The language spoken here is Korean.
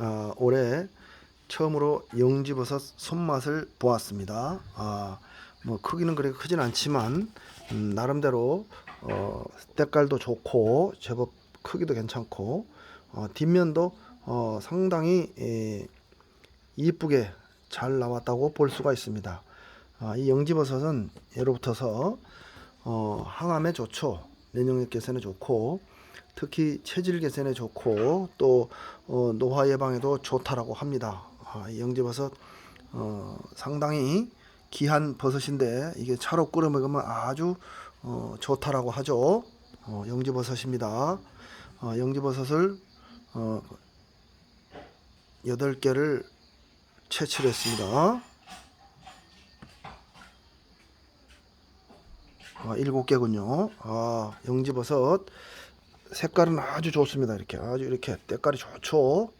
아, 올해 처음으로 영지버섯 손맛을 보았습니다. 아, 뭐 크기는 그렇게 크진 않지만 음, 나름대로 어, 때깔도 좋고 제법 크기도 괜찮고 어, 뒷면도 어, 상당히 에, 이쁘게 잘 나왔다고 볼 수가 있습니다. 아, 이 영지버섯은 예로부터서 어, 항암에 좋죠. 면역력 개선에 좋고 특히 체질 개선에 좋고 또 어, 노화 예방에도 좋다라고 합니다. 아, 이 영지버섯 어, 상당히 귀한 버섯인데 이게 차로 끓여 먹으면 아주 어, 좋다라고 하죠. 어, 영지버섯입니다. 어, 영지버섯을 어, 8개를 채취했습니다. 아, 일곱 개군요. 아, 영지버섯 색깔은 아주 좋습니다. 이렇게 아주 이렇게 때깔이 좋죠.